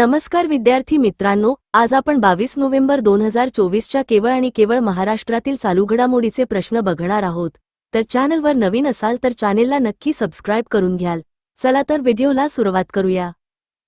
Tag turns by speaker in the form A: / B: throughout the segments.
A: नमस्कार विद्यार्थी मित्रांनो आज आपण बावीस नोव्हेंबर दोन हजार चोवीसच्या केवळ आणि केवळ महाराष्ट्रातील चालू घडामोडीचे प्रश्न बघणार आहोत. तर चॅनलवर नवीन असाल तर चॅनेलला नक्की सबस्क्राईब करून घ्याल. चला तर व्हिडिओला सुरुवात करूया.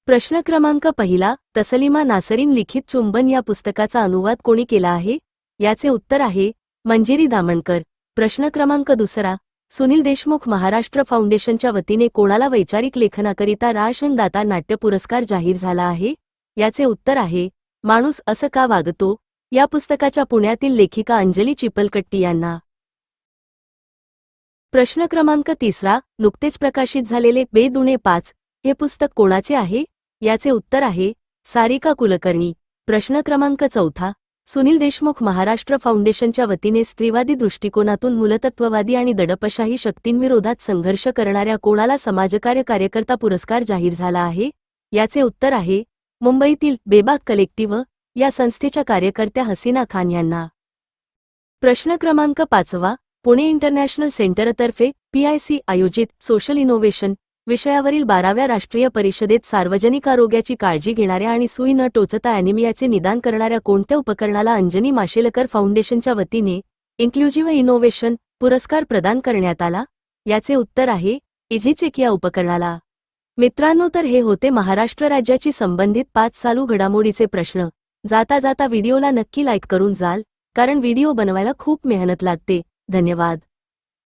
A: प्रश्न क्रमांक पहिला तसलिमा नासरीन लिखित चुंबन या पुस्तकाचा अनुवाद कोणी केला आहे? याचे उत्तर आहे मंजिरी दामणकर. प्रश्न क्रमांक दुसरा सुनील देशमुख महाराष्ट्र फाउंडेशनच्या वतीने कोणाला वैचारिक लेखनाकरिता राशनदाता नाट्य पुरस्कार जाहीर झाला आहे? याचे उत्तर आहे माणूस असं का वागतो? या पुस्तकाच्या पुण्यातील लेखिका अंजली चिपलकट्टी यांना. प्रश्न क्रमांक तिसरा नुकतेच प्रकाशित झालेले बेदुणे पाच हे पुस्तक कोणाचे आहे? याचे उत्तर आहे सारिका कुलकर्णी. प्रश्न क्रमांक चौथा सुनील देशमुख महाराष्ट्र फाउंडेशनच्या वतीने स्त्रीवादी दृष्टिकोनातून मूलतत्ववादी आणि दडपशाही शक्तींविरोधात संघर्ष करणाऱ्या कोणाला समाजकार्य कार्यकर्ता पुरस्कार जाहीर झाला आहे? याचे उत्तर आहे मुंबईतील बेबाग कलेक्टिव्ह या संस्थेच्या कार्यकर्त्या हसीना खान यांना. प्रश्न क्रमांक पाचवा पुणे इंटरनॅशनल सेंटरतर्फे पीआयसी आयोजित सोशल इनोव्हेशन विषयावरील बाराव्या राष्ट्रीय परिषदेत सार्वजनिक आरोग्याची काळजी घेणाऱ्या आणि सुई न टोचता अॅनिमियाचे निदान करणाऱ्या कोणत्या उपकरणाला अंजनी माशेलकर फाउंडेशनच्या वतीने इन्क्लुझिव्ह इनोव्हेशन पुरस्कार प्रदान करण्यात आला? याचे उत्तर आहे इझीचेक या उपकरणाला. मित्रांनो तर हे होते महाराष्ट्र राज्याची संबंधित पाच चालू घडामोडीचे प्रश्न. जाता जाता व्हिडिओला नक्की लाईक करून जाल कारण व्हिडिओ बनवायला खूप मेहनत लागते. धन्यवाद.